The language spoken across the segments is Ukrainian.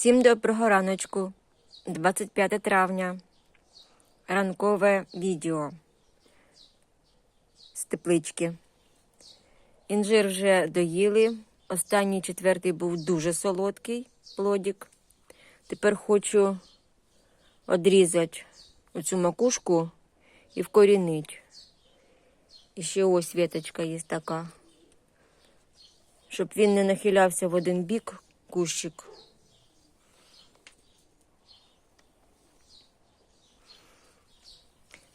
Всім доброго раночку. 25 травня. Ранкове відео з теплички. Інжир вже доїли. Останній четвертий був дуже солодкий плодік. Тепер хочу одрізати оцю макушку і вкорінити. І ще ось віточка є така. Щоб він не нахилявся в один бік кущик.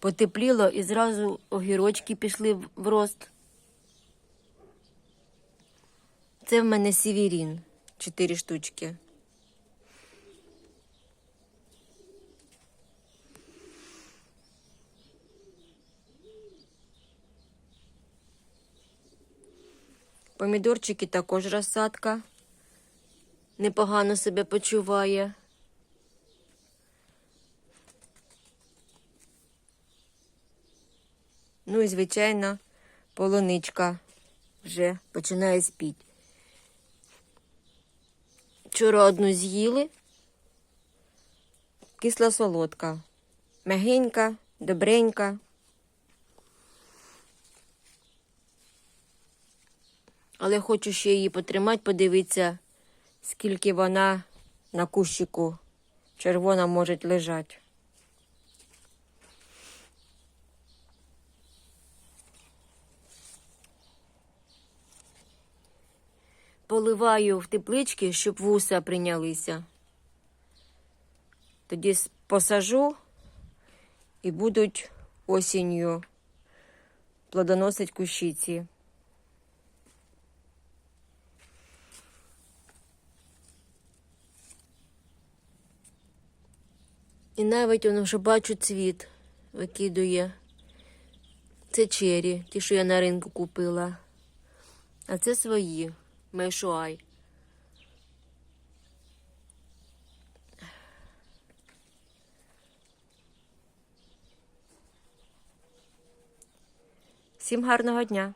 Потепліло і зразу огірочки пішли в рост. Це в мене сівірін. Чотири штучки. Помідорчики також розсадка. Непогано себе почуває. Ну і, звичайно, полуничка вже починає спіти. Вчора одну з'їли. Кисла солодка. Мягенька, добренька. Але хочу ще її потримати, подивитися, скільки вона на кущику червона може лежати. Поливаю в теплички, щоб вуса прийнялися. Тоді посажу і будуть осінню плодоносить кущиці. І навіть воно вже бачу цвіт викидує. Це чері, ті, що я на ринку купила. А це свої мешуай. Всім гарного дня!